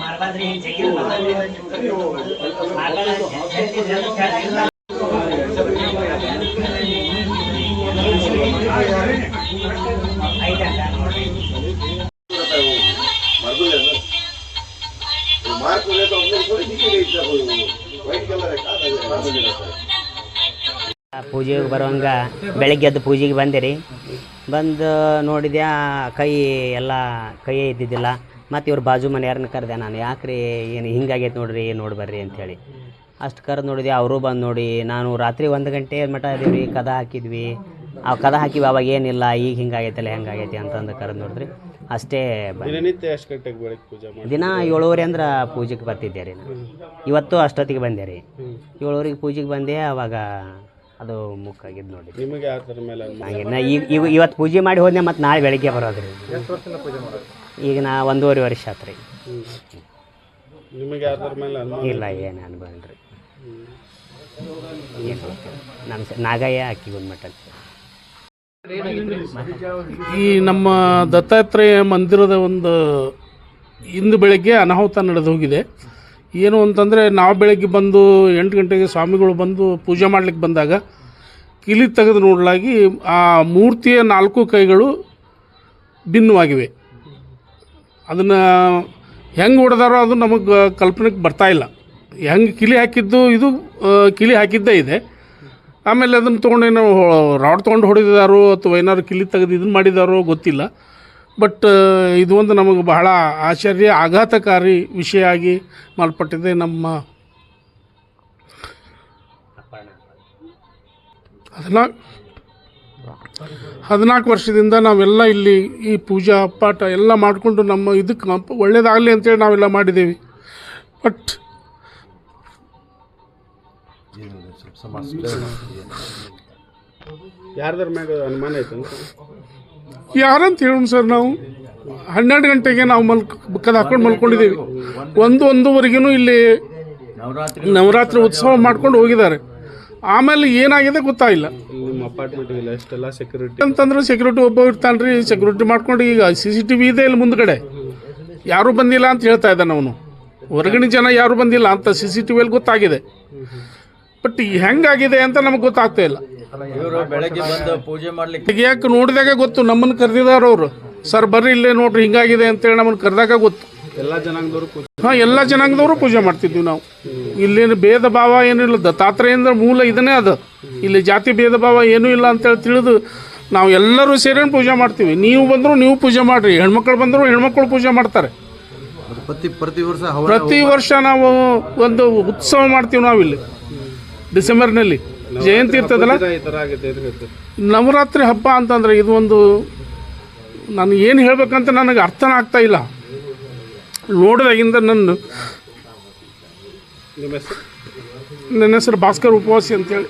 ಮಾಡ್ಬಾರ್ದ್ರಿ ಹಿಂಗೆ ಜಗ್ಗಿ ಮಾಡ್ಬಾರ್ದ್ರಿ ಪೂಜೆಗೆ ಬರುವಂಗ ಬೆಳಗ್ಗೆ ಎದ್ದು ಪೂಜೆಗೆ ಬಂದಿರಿ. ಬಂದು ನೋಡಿದೆ ಕೈ ಎಲ್ಲ ಕೈಯೇ ಇದ್ದಿದ್ದಿಲ್ಲ. ಮತ್ತು ಇವ್ರ ಬಾಜು ಮನೆಯವ್ರನ್ನ ಕರೆದೆ, ನಾನು ಯಾಕ್ರಿ, ಏನು ಹಿಂಗಾಗೈತೆ ನೋಡ್ರಿ ನೋಡಿ ಬರ್ರಿ ಅಂಥೇಳಿ ಅಷ್ಟು ಕರೆದು ನೋಡಿದೆ, ಅವರು ಬಂದು ನೋಡಿ, ನಾನು ರಾತ್ರಿ ಒಂದು ಗಂಟೆ ಮಠ ಇದೀವಿ ಕದ ಹಾಕಿದ್ವಿ. ಆ ಕದ ಹಾಕಿವಿ ಅವಾಗ ಏನಿಲ್ಲ, ಈಗ ಹಿಂಗಾಗೈತಲ್ಲ, ಹೆಂಗಾಗೈತಿ? ಅಂತಂದು ಕರೆದು ನೋಡಿದ್ರಿ. ಅಷ್ಟೇ ಬಂದೆ. ದಿನನಿತ್ಯ ಎಷ್ಟು ಗಂಟೆಗೆ ಬೆಳಗ್ಗೆ ಪೂಜೆ ಮಾಡಿ ದಿನ ಏಳುವರೆ ಅಂದ್ರೆ ಪೂಜೆಗೆ ಬರ್ತಿದ್ದೆ ರೀ ನಾನು. ಇವತ್ತು ಅಷ್ಟೊತ್ತಿಗೆ ಬಂದೆ ರೀ. ಏಳುವರೆಗೆ ಪೂಜೆಗೆ ಬಂದೆ ಅವಾಗ ಅದು ಮುಕ್ಕಾಗಿದ್ದು ನೋಡಿ. ನಿಮಗೆ ಯಾವ ಥರ ಮೇಲೆ ಅನುಮಾನ ಹಂಗೆ ನಾ ಈಗ ಈಗ ಇವತ್ತು ಪೂಜೆ ಮಾಡಿ ಹೋದ್ನೆ ಮತ್ತು ನಾಳೆ ಬೆಳಗ್ಗೆ ಬರೋದು ರೀ. ಈಗ ನಾ ಒಂದೂವರೆ ವರ್ಷ ಆತು ರೀ. ನಿಮಗೆ ಯಾವ ಥರ ಮೇಲೆ ಅನುಮಾನ ಇಲ್ಲ ಏನು ನಾನು ಇಲ್ಲ ರೀ. ಏನು ಗೊತ್ತಿಲ್ಲ. ನಮ್ಮ ನಾಗಯ್ಯ ಅಕ್ಕಿ ಗುಂಡ್ಮಠ ಈ ನಮ್ಮ ದತ್ತಾತ್ರೇಯ ಮಂದಿರದ ಒಂದು ಇಂದು ಬೆಳಗ್ಗೆ ಅನಾಹುತ ನಡೆದು ಹೋಗಿದೆ. ಏನು ಅಂತಂದರೆ ನಾವು ಬೆಳಗ್ಗೆ ಬಂದು ಎಂಟು ಗಂಟೆಗೆ ಸ್ವಾಮಿಗಳು ಬಂದು ಪೂಜೆ ಮಾಡ್ಲಿಕ್ಕೆ ಬಂದಾಗ ಕಿಲಿ ತೆಗೆದು ನೋಡಲಾಗಿ ಆ ಮೂರ್ತಿಯ ನಾಲ್ಕು ಕೈಗಳು ಭಿನ್ನವಾಗಿವೆ. ಅದನ್ನು ಹೆಂಗೆ ಹೊಡೆದಾರೋ ಅದು ನಮಗೆ ಕಲ್ಪನೆಗೆ ಬರ್ತಾ ಇಲ್ಲ. ಹೆಂಗೆ ಕಿಲಿ ಹಾಕಿದ್ದು ಇದು ಕಿಲಿ ಹಾಕಿದ್ದೇ ಇದೆ. ಆಮೇಲೆ ಅದನ್ನು ತೊಗೊಂಡೇನೋ ರಾಡ್ ತೊಗೊಂಡು ಹೊಡೆದಿದ್ದಾರೋ ಅಥವಾ ಏನಾದ್ರು ಕಿಲಿ ತೆಗೆದು ಇದನ್ನು ಮಾಡಿದಾರೋ ಗೊತ್ತಿಲ್ಲ. ಬಟ್ ಇದು ಒಂದು ನಮಗೆ ಬಹಳ ಆಶ್ಚರ್ಯ, ಆಘಾತಕಾರಿ ವಿಷಯ ಆಗಿ ಮಾಲ್ಪಟ್ಟಿದೆ ನಮ್ಮ ಹದಿನಾಲ್ಕು ಹದಿನಾಲ್ಕು ವರ್ಷದಿಂದ ನಾವೆಲ್ಲ ಇಲ್ಲಿ ಈ ಪೂಜಾ, ಪಾಠ ಎಲ್ಲ ಮಾಡಿಕೊಂಡು ನಮ್ಮ ಇದಕ್ಕೆ ಒಳ್ಳೆಯದಾಗಲಿ ಅಂತೇಳಿ ನಾವೆಲ್ಲ ಮಾಡಿದ್ದೀವಿ ಬಟ್ ಯಾರ್ದಾರ ಮ್ಯಾಗ ಅನುಮಾನ ಐತಂತ? ಯಾರಂತ ಹೇಳೋಣ ಸರ್ ನಾವು? ಹನ್ನೆರಡು ಗಂಟೆಗೆ ನಾವು ಮಲ್ಕ ಕದ ಹಾಕೊಂಡು ಮಲ್ಕೊಂಡಿದ್ದೀವಿ. ಒಂದು ಒಂದೂವರೆಗೂ ಇಲ್ಲಿ ನವರಾತ್ರಿ ಉತ್ಸವ ಮಾಡ್ಕೊಂಡು ಹೋಗಿದ್ದಾರೆ. ಆಮೇಲೆ ಏನಾಗಿದೆ ಗೊತ್ತಾಗಿಲ್ಲ ನಿಮ್ಮ ಇಲ್ಲ ಸೆಕ್ಯೂರಿಟಿ ಅಂತಂದ್ರೆ ಸೆಕ್ಯೂರಿಟಿ ಒಬ್ಬ ಇರ್ತಾನೆ ರೀ ಸೆಕ್ಯೂರಿಟಿ ಮಾಡ್ಕೊಂಡು ಈಗ ಸಿ ಸಿ ಟಿ ವಿ ಇದೆ ಇಲ್ಲಿ ಮುಂದ್ಗಡೆ. ಯಾರೂ ಬಂದಿಲ್ಲ ಅಂತ ಹೇಳ್ತಾ ಇದ್ದಾನೆ ಅವನು. ಹೊರಗಿನ ಜನ ಯಾರು ಬಂದಿಲ್ಲ ಅಂತ ಸಿ ಸಿ ಟಿ ವಿಯಲ್ಲಿ ಗೊತ್ತಾಗಿದೆ. ಬಟ್ ಹೆಂಗಾಗಿದೆ ಅಂತ ನಮಗೆ ಗೊತ್ತಾಗ್ತಾ ಇಲ್ಲ. ಇವರು ಬೆಳಗ್ಗೆ ಬಂದು ಪೂಜೆ ಮಾಡ್ಲಿಕ್ಕೆ ಈಗ ಯಾಕೆ ನೋಡಿದಾಗ ಗೊತ್ತು ನಮ್ಮನ್ನ ಕರೆದಿದ್ದಾರೆ ಅವರು. ಸರ್ ಬರ್ರಿ ಇಲ್ಲೇ ನೋಡ್ರಿ ಹಿಂಗಾಗಿದೆ ಅಂತೇಳಿ ನಮ್ಮನ್ನು ಕರೆದಾಗ ಗೊತ್ತು. ಎಲ್ಲ ಜನಾಂಗದವರು ಪೂಜೆ ಹಾಂ ಎಲ್ಲ ಜನಾಂಗದವರು ಪೂಜೆ ಮಾಡ್ತಿದ್ವಿ ನಾವು. ಇಲ್ಲೇನು ಭೇದ ಭಾವ ಏನಿಲ್ಲ ದತ್ತಾತ್ರೇಯಂದ್ರ ಮೂಲ ಇದನ್ನೇ ಅದು. ಇಲ್ಲಿ ಜಾತಿ ಭೇದ ಭಾವ ಏನೂ ಇಲ್ಲ ಅಂತೇಳಿ ತಿಳಿದು ನಾವು ಎಲ್ಲರೂ ಸೇರಿ ಪೂಜೆ ಮಾಡ್ತೀವಿ. ನೀವು ಬಂದರೂ ನೀವು ಪೂಜೆ ಮಾಡಿರಿ. ಹೆಣ್ಮಕ್ಳು ಬಂದರೂ ಹೆಣ್ಮಕ್ಳು ಪೂಜೆ ಮಾಡ್ತಾರೆ. ಪ್ರತಿ ಪ್ರತಿ ವರ್ಷ ಪ್ರತಿ ವರ್ಷ ನಾವು ಒಂದು ಉತ್ಸವ ಮಾಡ್ತೀವಿ ನಾವಿಲ್ಲಿ. ಡಿಸೆಂಬರ್ನಲ್ಲಿ. ಜಯಂತಿ ಇರ್ತದಲ್ಲ? ನವರಾತ್ರಿ ಹಬ್ಬ ಅಂತಂದರೆ ಇದು ಒಂದು ನಾನು ಏನು ಹೇಳ್ಬೇಕಂತ ನನಗೆ ಅರ್ಥನ ಆಗ್ತಾ ಇಲ್ಲ. ನೋಡಿದಾಗಿಂದ ನನ್ನ ನನ್ನ ಹೆಸರು ಭಾಸ್ಕರ್ ಉಪವಾಸಿ ಅಂತೇಳಿ.